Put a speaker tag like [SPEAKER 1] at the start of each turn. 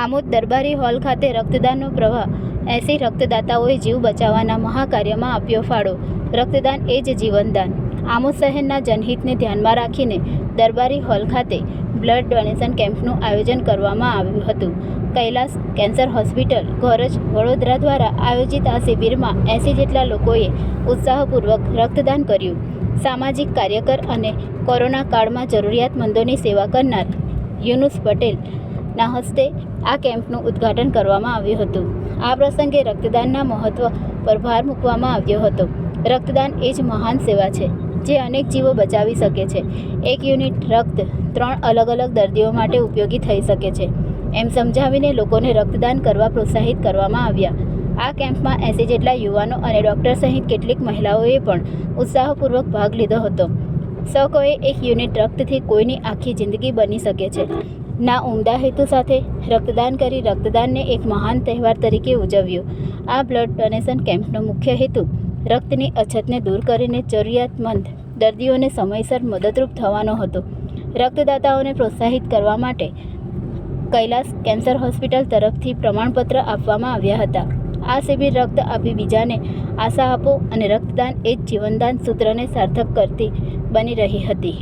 [SPEAKER 1] આમોદ દરબારી hall ખાતે રક્તદાનનો પ્રવાહ. એસી રક્તદાતાઓએ જીવ બચાવવાના મહાકાર્યમાં આપ્યો ફાળો. રક્તદાન એ જ જીવનદાન. આમોદ શહેરના જનહિતને ધ્યાનમાં રાખીને દરબારી હોલ ખાતે બ્લડ ડોનેશન કેમ્પનું આયોજન કરવામાં આવ્યું હતું. કૈલાસ કેન્સર હોસ્પિટલ ઘોરજ વડોદરા દ્વારા આયોજિત આ શિબિરમાં એંસી જેટલા લોકોએ ઉત્સાહપૂર્વક રક્તદાન કર્યું. સામાજિક કાર્યકર અને કોરોના કાળમાં જરૂરિયાતમંદોની સેવા કરનાર યુનુસ પટેલના હસ્તે આ કેમ્પનું ઉદ્ઘાટન કરવામાં આવ્યું હતું. આ પ્રસંગે રક્તદાનના મહત્વ પર ભાર મૂકવામાં આવ્યો હતો. રક્તદાન એ જ મહાન સેવા છે, જે અનેક જીવો બચાવી શકે છે. એક યુનિટ રક્ત ત્રણ અલગ અલગ દર્દીઓ માટે ઉપયોગી થઈ શકે છે. એમ સમજાવીને લોકોને રક્તદાન કરવા પ્રોત્સાહિત કરવામાં આવ્યા. આ કેમ્પમાં એંસી જેટલા યુવાનો અને ડૉક્ટર સહિત કેટલીક મહિલાઓએ પણ ઉત્સાહપૂર્વક ભાગ લીધો હતો. સૌકોએ એક યુનિટ રક્તથી કોઈની આખી જિંદગી બની શકે છે. ના ઉમદા હેતુ સાથે રક્તદાન કરી રક્તદાનને એક મહાન તહેવાર તરીકે ઉજવ્યો. આ બ્લડ ડોનેશન કેમ્પનો મુખ્ય હેતુ રક્તની અછતને દૂર કરીને જરૂરિયાતમંદ દર્દીઓને સમયસર મદદરૂપ થવાનો હતો. રક્તદાતાઓને પ્રોત્સાહિત કરવા માટે કૈલાસ કેન્સર હોસ્પિટલ તરફથી પ્રમાણપત્ર આપવામાં આવ્યા હતા. આ શિબિર રક્ત આપી બીજાને આશા આપો અને રક્તદાન એ જ જીવનદાન સૂત્રને સાર્થક કરતી બની રહી હતી.